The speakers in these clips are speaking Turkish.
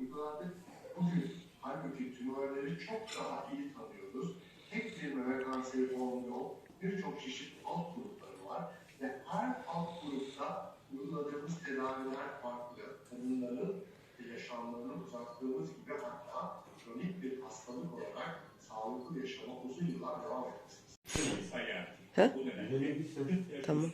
uyguladık. Bugün halbuki tümörleri çok daha iyi tanıyoruz. Tek bir meme kanseri formu yok. Birçok çeşit alt grupları var. Ve her alt grupta uyguladığımız tedaviler farklı. Kadınların yaşamlarını uzattığımız gibi hatta kronik bir hastalık olarak sağlıklı yaşama uzun yıllar devam etmesi. Hayati. He? Bu nedenle 40 yaş Tamam.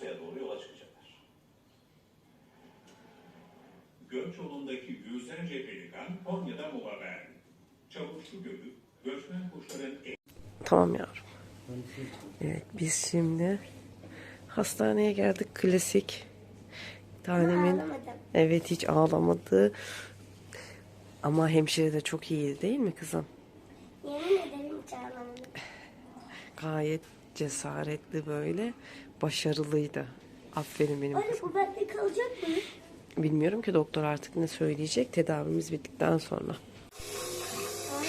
Ve Rusya'ya doğru yola çıkacaklar. Göç yolundaki yüzlerce pelikan Konya'da mola verdi. Çavuşlu Gölü, göçmen kuşların en Tamam yavrum. Evet biz şimdi hastaneye geldik klasik. Tanemin evet hiç ağlamadı. Ama hemşire de çok iyiydi değil mi kızım? Yemin ederim hiç ağlamadım. Gayet cesaretli böyle başarılıydı. Aferin benim Anne kızım. bu bende kalacak mı? Bilmiyorum ki doktor artık ne söyleyecek tedavimiz bittikten sonra.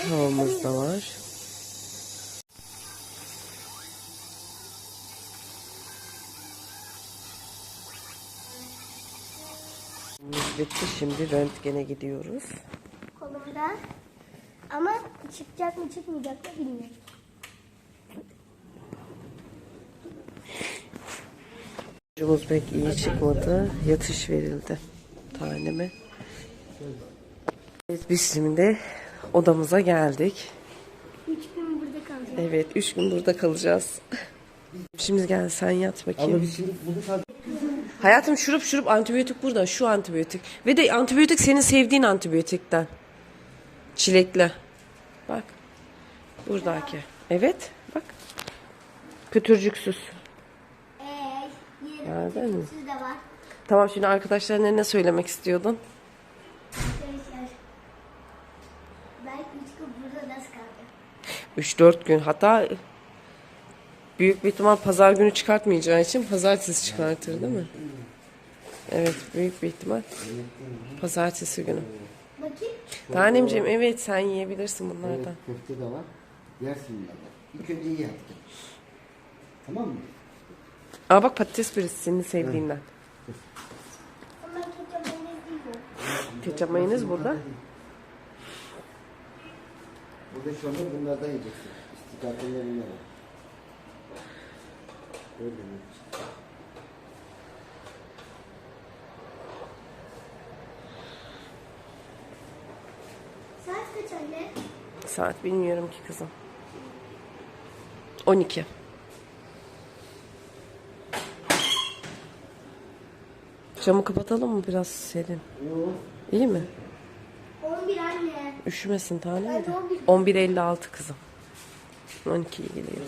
Havamız da var. Bitti şimdi röntgene gidiyoruz. Kolumda. Ama çıkacak mı çıkmayacak mı bilmiyorum. Çocuğumuz pek iyi çıkmadı. Yatış verildi taneme. Evet, biz şimdi odamıza geldik. Üç gün burada kalacağım. Evet, üç gün burada kalacağız. Şimdi gel sen yat bakayım. Hayatım şurup şurup antibiyotik burada. Şu antibiyotik. Ve de antibiyotik senin sevdiğin antibiyotikten. Çilekli. Bak. Buradaki. Evet. Bak. Pütürcüksüz. Ee, Gördün mü? siz de var. Tamam şimdi arkadaşlarına ne söylemek istiyordun? Arkadaşlar. Belki üç gün burada nasıl kalacağım? 3-4 gün hatta büyük bir ihtimal pazar günü çıkartmayacağı için pazartesi çıkartır değil mi? Evet büyük bir ihtimal pazartesi günü. Bakayım. Tanemciğim evet sen yiyebilirsin bunlardan. Evet, köfte de var. Yersin bunlardan. İlk önce iyi yaptım. Tamam mı? Aa bak patates püresi senin sevdiğinden. Ama ketçap mayonez değil bu. Ketçap mayonez burada. Burada şu anda bunlardan yiyeceksin. İstikaletinde bunlar var. Öyle mi? Saat kaç anne? Saat bilmiyorum ki kızım. 12. Camı kapatalım mı biraz serin? Yok. İyi mi? 11 anne. Üşümesin. Ben 11. 11.56 kızım. 12'ye geliyor.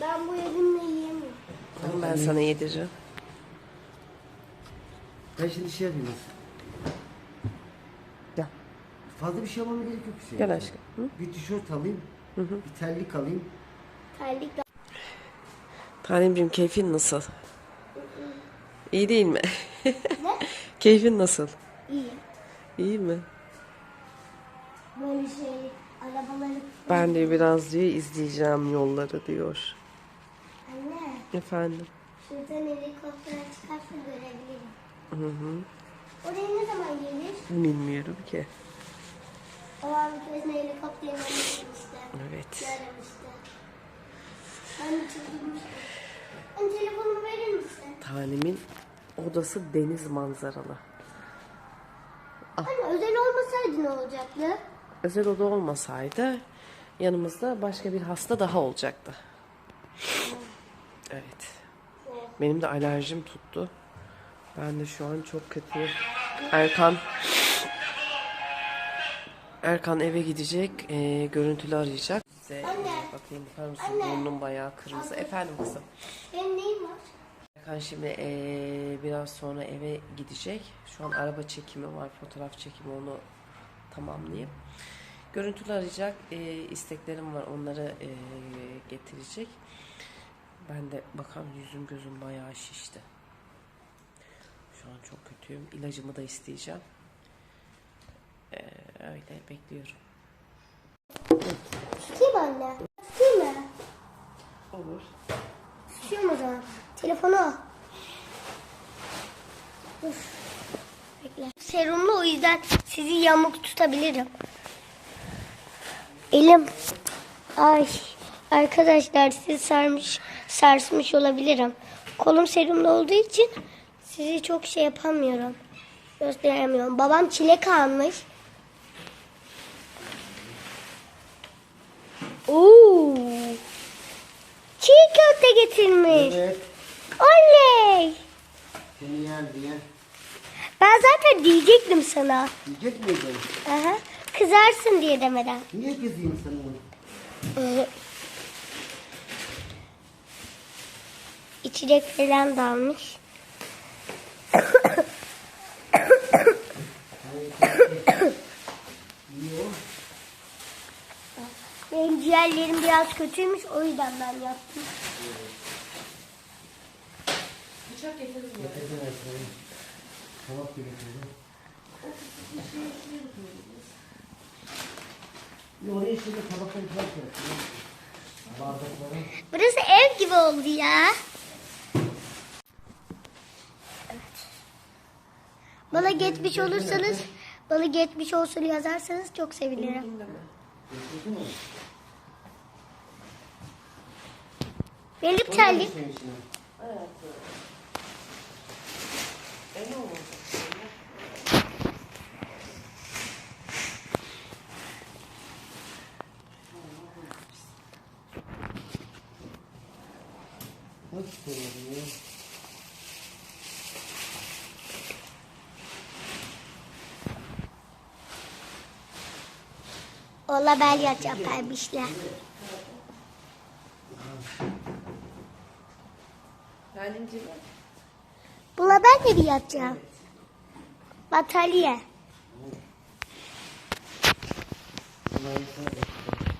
Ben bu elimle yiyemiyorum. Tamam ben sana yedireceğim. Ben şimdi şey yapayım. Gel. Fazla bir şey almama gerek yok bir şey. Gel aşkım. Hı? Bir tişört alayım. Bir terlik alayım. Terlik de Tanemciğim keyfin nasıl? İyi değil mi? ne? keyfin nasıl? İyi. İyi mi? Böyle şey arabaları. Ben de biraz diyor izleyeceğim yolları diyor. Anne Efendim. şuradan helikopter çıkarsa görebilirim. Hı hı. Oraya ne zaman gelir? Bilmiyorum ki. O an kez helikopterin önüne Evet. Görmüştü. Ben çıldırmıştım. Telefonumu verir misin? Tanemin odası deniz manzaralı. Anne özel olmasaydı ne olacaktı? Özel oda olmasaydı yanımızda başka bir hasta daha olacaktı. Evet. Benim de alerjim tuttu. Ben de şu an çok kötü. Erkan Erkan eve gidecek. e, görüntülü arayacak. Anne. Bakayım bakar mısın? Anne. Burnum bayağı kırmızı. Efendim kızım. Benim neyim var? Erkan şimdi eee, biraz sonra eve gidecek. Şu an araba çekimi var, fotoğraf çekimi onu tamamlayayım. Görüntülü arayacak, eee, isteklerim var onları eee, getirecek. Ben de bakalım yüzüm gözüm bayağı şişti. Şu an çok kötüyüm. İlacımı da isteyeceğim. Ee, öyle bekliyorum. Tutayım anne. Olur. Tutuyorum o zaman. Telefonu al. Dur. Bekle. Serumlu o yüzden sizi yamuk tutabilirim. Elim. Ay. Arkadaşlar sizi sarmış, sarsmış olabilirim. Kolum serumlu olduğu için sizi çok şey yapamıyorum. Gösteremiyorum. Babam çilek almış. Oo. Çiğ köfte getirmiş. Evet. Oley. Seni yer diye. Ben zaten diyecektim sana. Yiyecek miydin? Aha. Kızarsın diye demeden. Niye kızayım sana? Ee, İçecek falan da almış. Yiyor. Benim ciğerlerim biraz kötüymüş o yüzden ben yaptım. Getirdim efendim. Tabak da getirdim. Bir oraya şimdi tabakları falan koyalım. Bardakları. Burası ev gibi oldu ya. Bana geçmiş olursanız, bana geçmiş olsun yazarsanız çok sevinirim. Getirdin mi? Benim terlik. mısın içine? Nasıl koyalım ya? Ola bel yatacağım pembişle. Halimciğim. Buna ben de bir yatacağım. Batarya.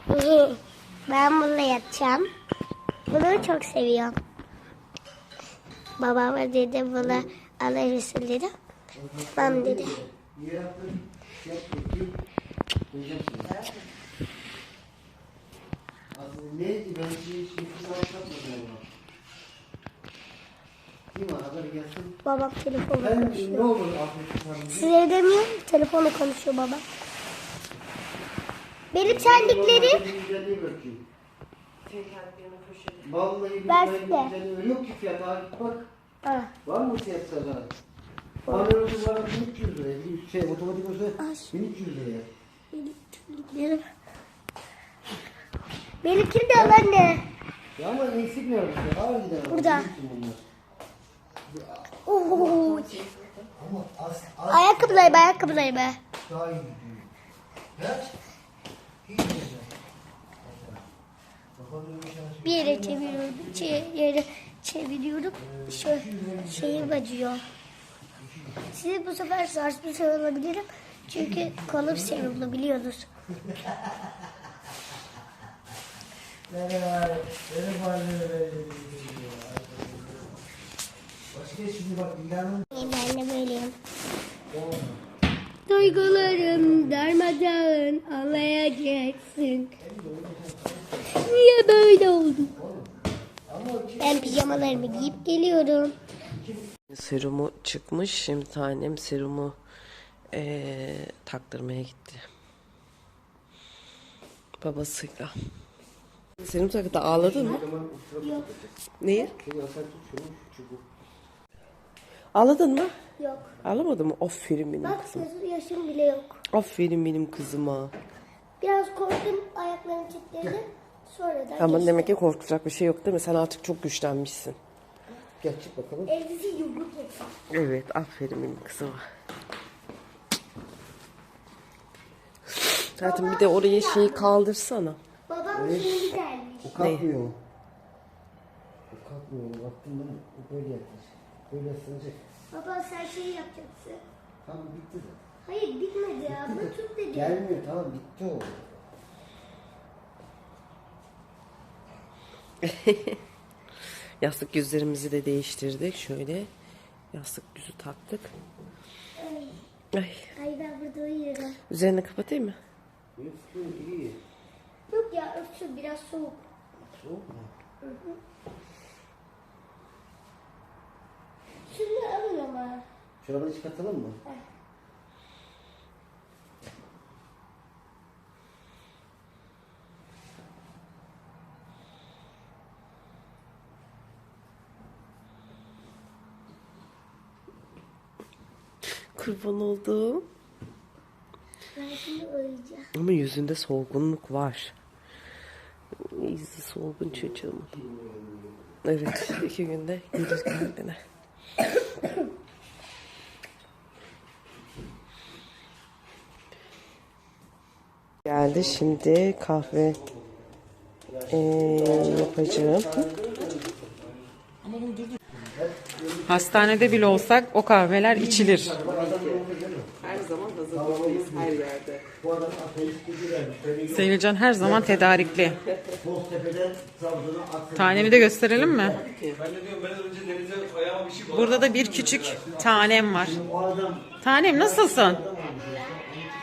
Ben bununla yatacağım. Bunu çok seviyorum. Babama dedi bunu alırsın dedi. Tamam dedi. Bir yaptım. Şey yap bakayım. Koyacağım şimdi. Aslında neydi? Ben şey şimdi anlatmadım ama. Kim var? Haber gelsin. Babam telefonla Ben konuşuyor. ne olur afiyet olsun. Size demiyorum telefonla konuşuyor baba. Benim terliklerim. Vallahi de. güzelliği öyle yok ki fiyat. Ha, git bak. Ah, Var mı fiyatlarda? Panelimiz var 1300 liraya. Şey otomatik olsa 1300 liraya. benim terliklerim. Benimkini de al anne. Ya ama eksik ne var ama, Burada. bunlar. Az, az Ayakkabıları be daha iyi bir yere çeviriyorum, çe- yere çeviriyorum. Şöyle şeyim acıyor. Sizi bu sefer sarsmış olabilirim. Çünkü kolum serumlu biliyorsunuz. Neler, benim halim öyle Başka şimdi bak ilanın Ben de böyleyim. Duygularım darmadağın anlayacaksın. Niye böyle oldu? Ben pijamalarımı giyip geliyorum. Serumu çıkmış. Şimdi tanem serumu eee, taktırmaya gitti. Babasıyla. Serum taktı ağladın mı? Yok. Neyi? Şöyle sen tut şunu, çubuk. Ağladın mı? Yok. Ağlamadın mı? Aferin benim Bak kızım. gözü yaşım bile yok. Aferin benim kızıma. Biraz korktum ayaklarım titredi. Sonra da Ama geçti. demek ki korkacak bir şey yok değil mi? Sen artık çok güçlenmişsin. Gel çık bakalım. Elbise yumruk yapar. Evet, aferin benim kızıma. Zaten bir de oraya şeyi kaldırsana. Babam şimdi gelmiş. O kalkmıyor. O kalkmıyor. Baktım ben o böyle yapmış. Böyle ısınacak. Baba sen şey yapacaksın. Tamam bitti de. Hayır bitmedi ya. Bunu tut dedi. Gelmiyor tamam bitti o. Yastık yüzlerimizi de değiştirdik. Şöyle Yastık düzü taktık. Ay, Ay, ay ben burada uyuyorum. üzerini kapatayım mı? Üstü iyi. Yok ya öksür biraz soğuk. Soğuk mu? Şunu alın ama. Çorabını çıkartalım mı? Kurban oldum. Ben şimdi uyuyacağım. Ama yüzünde solgunluk var. Yüzü solgun çocuğum. Evet, iki günde gelir kendine. Geldi şimdi kahve eee, yapacağım. Hastanede bile olsak o kahveler içilir. Her zaman hazırlıklıyız her yerde. Bu adam ateist. Sevilcan her zaman tedarikli. Boztepe'den Trabzon'a. Tanemi de gösterelim mi? Burada da bir küçük tanem var. O adam Tanem nasılsın?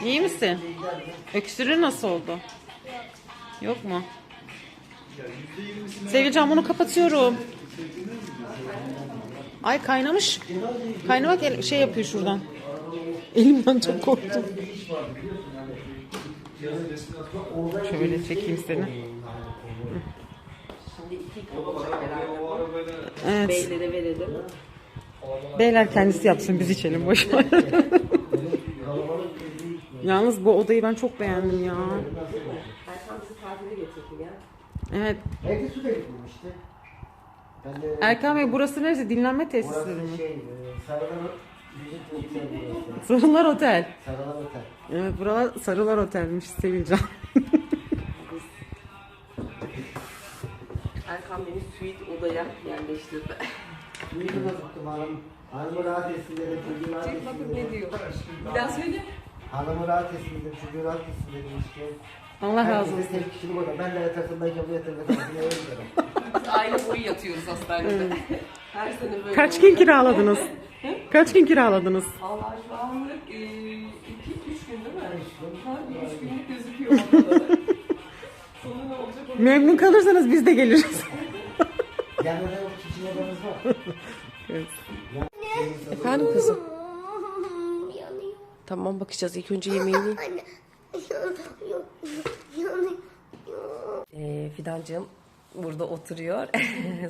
İyi misin? Öksürüğün nasıl oldu? Yok mu? Sevilcan bunu kapatıyorum. Ay kaynamış. Kaynamak el- şey yapıyor şuradan. Elimden çok korktum. Şöyle çekeyim seni. Evet. Beylere verelim. Beyler kendisi yapsın biz içelim boş ver. Yalnız bu odayı ben çok beğendim ya. Erkan bizi tatile getirdi ya. Evet. Belki su. Ben de Erkan Bey burası neresi? Dinlenme tesisleri mi? Burası şey, e, Sarılar Otel. Sarılar Otel. Evet buralar Sarılar Otel'miş Sevilcan. Erkan beni suite odaya yerleştirdi. Nasıl hanım? Hanımı rahat etsin dedim, çocuğu rahat etsin Bakın dedim. ne diyor. Bir daha söyle. Hanımı rahat etsin dedim, çocuğu rahat etsin dedim işte. Allah razı olsun. Herkese tek kişilik oda. Ben de belki bu yatırım yatarsam yatırım. Aile boyu yatıyoruz hastanede. Her sene böyle. Kaç oluyor. gün kiraladınız? Kaç gün kiraladınız? Allah şu anlık e, iki, üç gün değil mi? Ha, bir üç günlük gözüküyor ortada. Sonu ne olacak onu Memnun kalırsanız biz de geliriz. Yanında da kişilik odamız var. Efendim kızım. Yanıyor. Tamam bakacağız. İlk önce yemeğini. Anne. Yanıyor. Ee, Fidancığım burada oturuyor.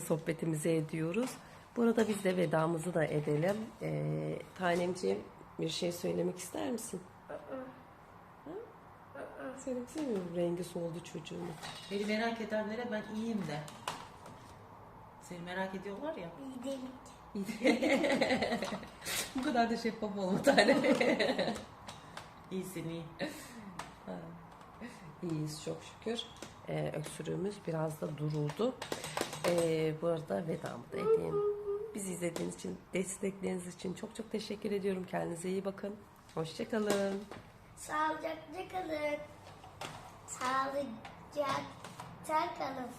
Sohbetimizi ediyoruz. Burada biz de vedamızı da edelim. Ee, tanemciğim bir şey söylemek ister misin? Söylemek istemiyorum. Rengi soldu çocuğun. Beni merak edenlere ben iyiyim de. Seni merak ediyorlar ya. İyi değil. Bu kadar da şeffaf olma tane. İyisin iyi. İyiyiz çok şükür. Ee, öksürüğümüz biraz da duruldu. Ee, bu arada vedamı da edeyim. Bizi izlediğiniz için, destekleriniz için çok çok teşekkür ediyorum. Kendinize iyi bakın. Hoşçakalın. Sağlıcakla kalın. Sağlıcakla kalın.